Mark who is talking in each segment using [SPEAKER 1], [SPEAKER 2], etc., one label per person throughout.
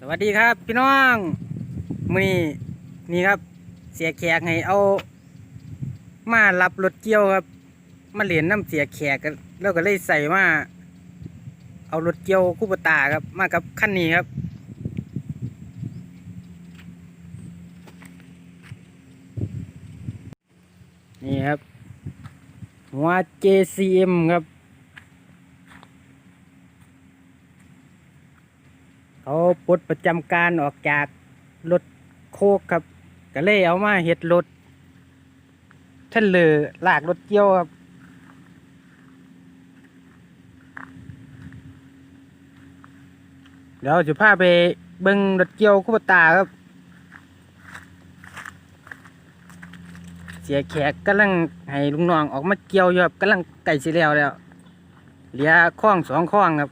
[SPEAKER 1] สวัสดีครับพี่น้องมือนี้นี่ครับ เสียแขกให้เอา มารับรถเกี่ยวครับ มาเหรียญน้ำเสียแขกกันแล้วก็เลยใส่มาเอารถเกี่ยวคู่ปตาครับ มากับขั้นนี้ครับ นี่ครับหัว JCM ครับ เขาปล ดประจำการออกจากรถโคกครับก็เลยเอามาเฮ็ดรถท่านเลอลากรถเกี่ยวครับเดี๋ยวจะพาไปเบิ้งรถเกี่ยวคู่ตาครับ เสียแขกกำลังให้ลุงน้องออกมาเกี่ยวอยู่ครับกำลังไก่สิแล้วแล้ว เหลือข้องสองข้องครับ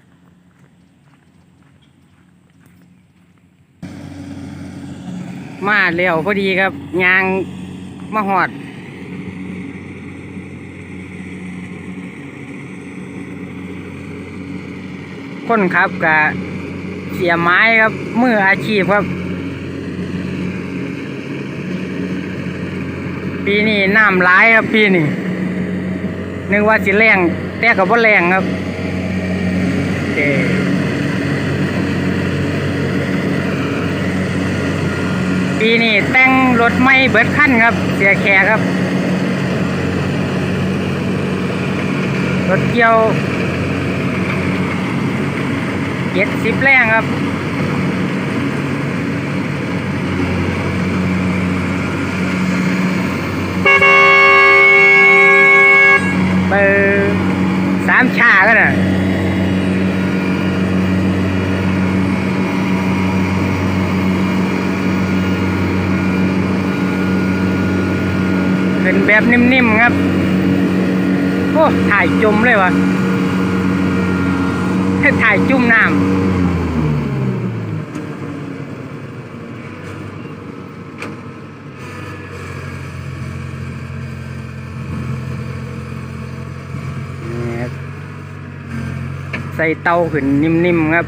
[SPEAKER 1] มาเร็วพอดีครับยางมาหอด คนครับกับเสียไม้ครับมืออาชีพครับ ปีนี้น้ำร้ายครับปีนี้นึกว่าสิแรงแต่กับว่าแรงครับ โอเค ปีนี้แต่งรถไม่เบิดขั้นครับ เสียแขกครับ รถเกี่ยวเจ็ดสิบแรงครับเบอร์สามชาก็น่ะ เป็น แบบนิ่มๆครับ โอ้ถ่ายจมเลยวะถ่ายจุ่มน้ำนี่ครับใส่เตาขึ้นนิ่มๆครับ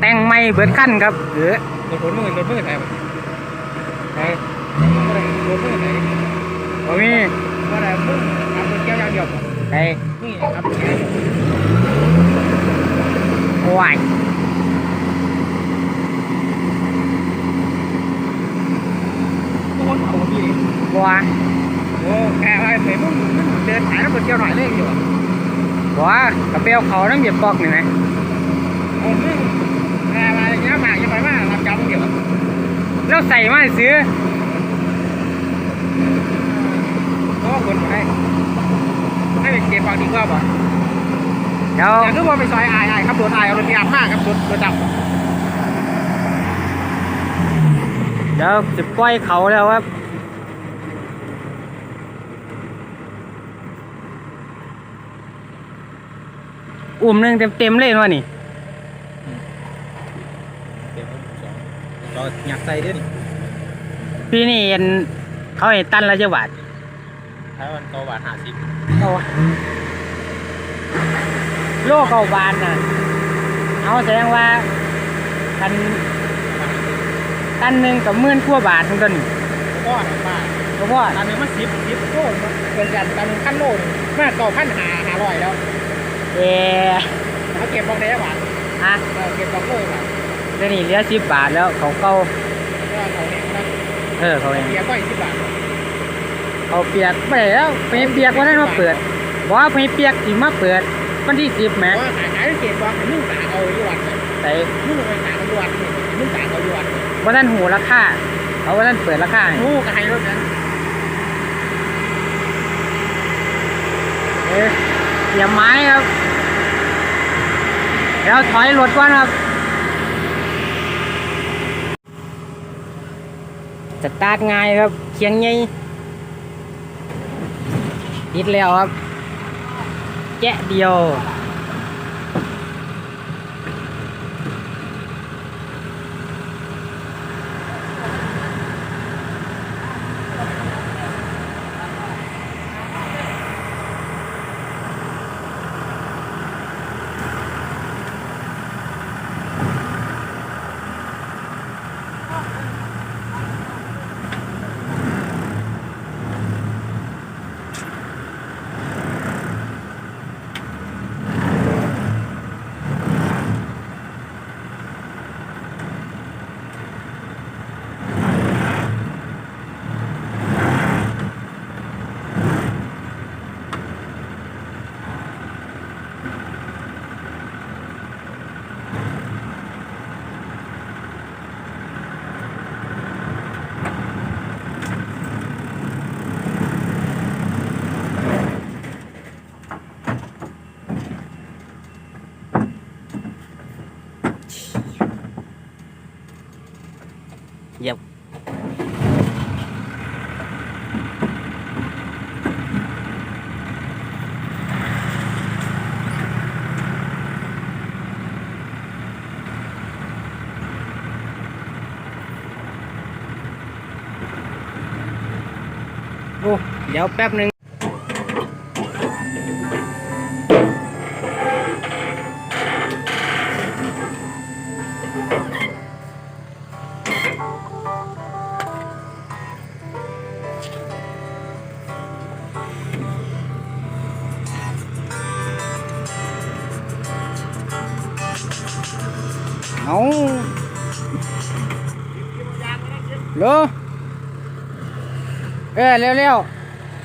[SPEAKER 1] แต่งไม่ เบิดขั้นครับเออ
[SPEAKER 2] รถรถมือรถมือไหนวะ
[SPEAKER 1] ไป
[SPEAKER 2] รถมือไหน
[SPEAKER 1] บ่มี
[SPEAKER 2] ว่าอะไรมึงขับรถเกี่ยวยางเดียว
[SPEAKER 1] ไป
[SPEAKER 2] นี่ขับรถเกี่ยว
[SPEAKER 1] โอ้ย
[SPEAKER 2] ก็วนเขาพี่
[SPEAKER 1] บัว
[SPEAKER 2] โอ้แกอะไรเสียมึงเดินสายรถเกี่ยวหน่อยเลยอยู่
[SPEAKER 1] บัวกระเปียวเขาน้ำเหยียบปอกนี่ไหม
[SPEAKER 2] โอ้มึ แล้
[SPEAKER 1] วใส่มาซื้อ
[SPEAKER 2] ก็คนให้ให้ไปเก็บฟังดีกว่าป่ะ
[SPEAKER 1] เดี๋ยว
[SPEAKER 2] แต่คือว่าไปซอยอายอายขับรถอายเอารถเกี่ยวมากครับรถรถดับ
[SPEAKER 1] เดี๋ยวจะปล่อยเขาแล้วครับอุ้มหนึ่งเต็มๆเลยวะนี่
[SPEAKER 2] จอหยักใส่ด้วยนี่
[SPEAKER 1] ปีนี้เห็นเขาเห็นตันละเจ้าบาท
[SPEAKER 2] ถ้ามันโตบาทห้าสิบ
[SPEAKER 1] เอาวะโลเก้าบาทน่ะเอาแสดงว่าตันตันหนึ่งกับหมื่นกว่าบาททั้งต้น
[SPEAKER 2] ก็มาก
[SPEAKER 1] เพราะว่า
[SPEAKER 2] อันนึงมันสิบสิบโลเกินกันอันนึงขั้นโลนึงมากต่อขั้นหาหาร้อยแล้ว
[SPEAKER 1] เออ
[SPEAKER 2] เขาเก็บบอกได้หวาน
[SPEAKER 1] ฮะ
[SPEAKER 2] เออเก็บบอกโลหวาน
[SPEAKER 1] เดี๋ยวนี้เหลือสิบบาทแล้วเขาเก่า
[SPEAKER 2] แล้วเขาเห็นนะ
[SPEAKER 1] เออเขาเอง
[SPEAKER 2] เบียร์ก็อีกสิบบาท
[SPEAKER 1] เขาเปียกไปแล้วไปเปียกวันนั้นมาเปิดบอกว่าไปเปียกที่มาเปิดวันที่สิบแหม
[SPEAKER 2] ว่าขายขายเก็บบอกมึงตาเอาอยู่วัดเลย
[SPEAKER 1] แต่
[SPEAKER 2] มึงไปตาเอาอยู่วัดนี่มึงตาเอาอยู่วัด
[SPEAKER 1] วันนั้นหูราคาเขาวันนั้นเปิดราคาให้
[SPEAKER 2] งูกระไฮรถนั้น
[SPEAKER 1] เอ๊ะเสียบไม้ครับเดี๋ยวถอยรถก่อนครับ สตาร์ทง่ายครับเคียงใหญ่ติดแล้วครับ แกะเดียว เดี๋ยวแป๊บหนึ่งเอาโลเออเร็วๆ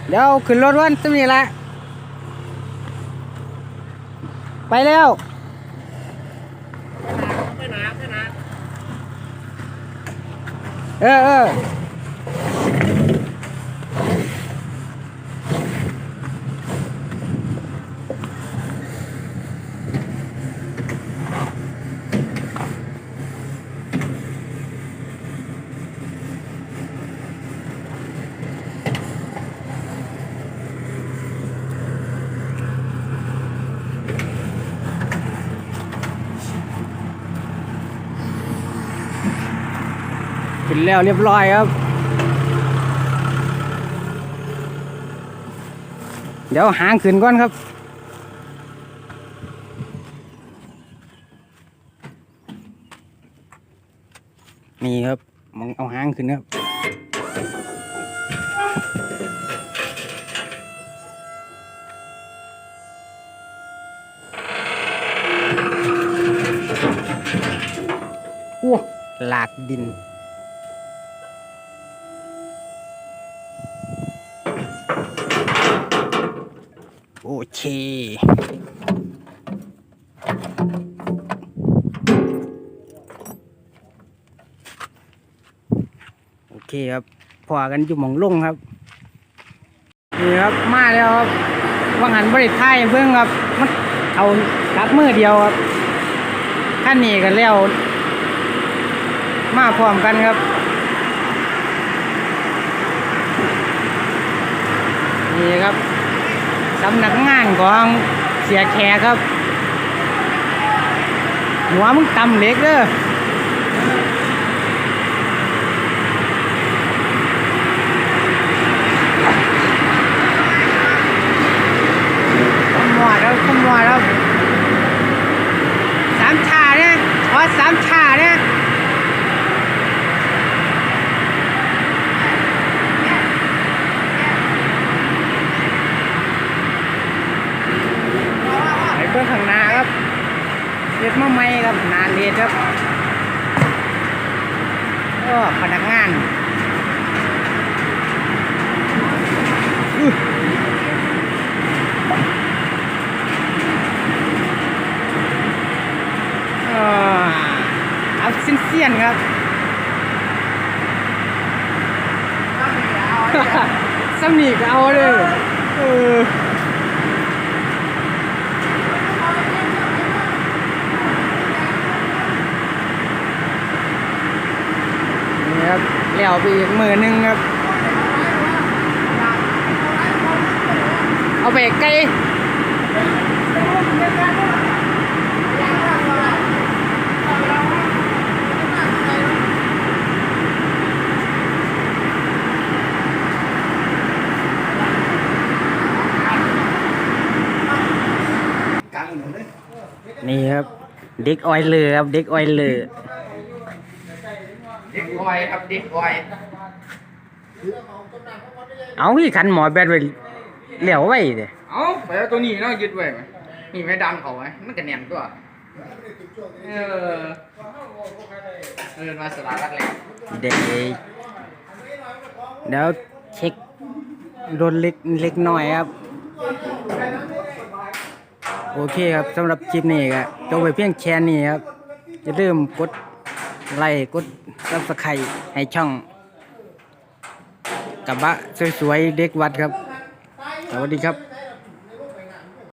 [SPEAKER 1] เดี๋ยวขึ้นรถวันตรงนี้ละ ไปแล้วเออเออ นแล้วเรียบร้อยครับ เดี๋ยวหางขึ้นก่อนครับนี่ครับมองเอาหางขึ้นครับอ้หลากดิน เค โอเคครับพอกันอยู่หมองลงครับ นี่ครับ มาแล้วครับว่างหันบริท้ายเพิ่งครับมันเอากลับมือเดียวครับขั้นนี้กันแล้ว มาพร้อมกันครับ นี่ครับ สำนักงานของเสียแขกครับ หัวมึงตำเล็กเด้อขมวดครับขมวดครับสามชาเนี่ยขอสามชาเนี่ยไปเพื่อข้างหน้าครับเล็ดมาใหม่ครับหนาเล็ดครับ ก็พนักงานอื้ออ่าเอาเสี้ยนๆครับสำนีก็เอาเลยเออนี่ ครับเลี้ยวไปอีกมือหนึงครับ เอาไปไกลนี่ครับ เด็กออยเลือครับ เด็กออยเลือ
[SPEAKER 2] ด็กออยครับเด็กออย
[SPEAKER 1] เอาที่ขันหมอแบดไว้เหลียวไว้เด้
[SPEAKER 2] เอ้าไปเอาตัวนี้เนาะยึดไว้ไหมนี่ไม่ดันเขาไว้มันก็แน่นตัวเออเออมาสลาดักแหลก
[SPEAKER 1] เด็กเดี๋ยวเช็ครถเล็กเล็กน้อยครับ โอเคครับสำหรับคลิปนี้ก็จบไปเพียงแค่นี้ครับอย่าลืมกดไลค์กด ซับสไครให้ช่องกับบะสวยๆเด็กวัดครับ สวัสดีครับ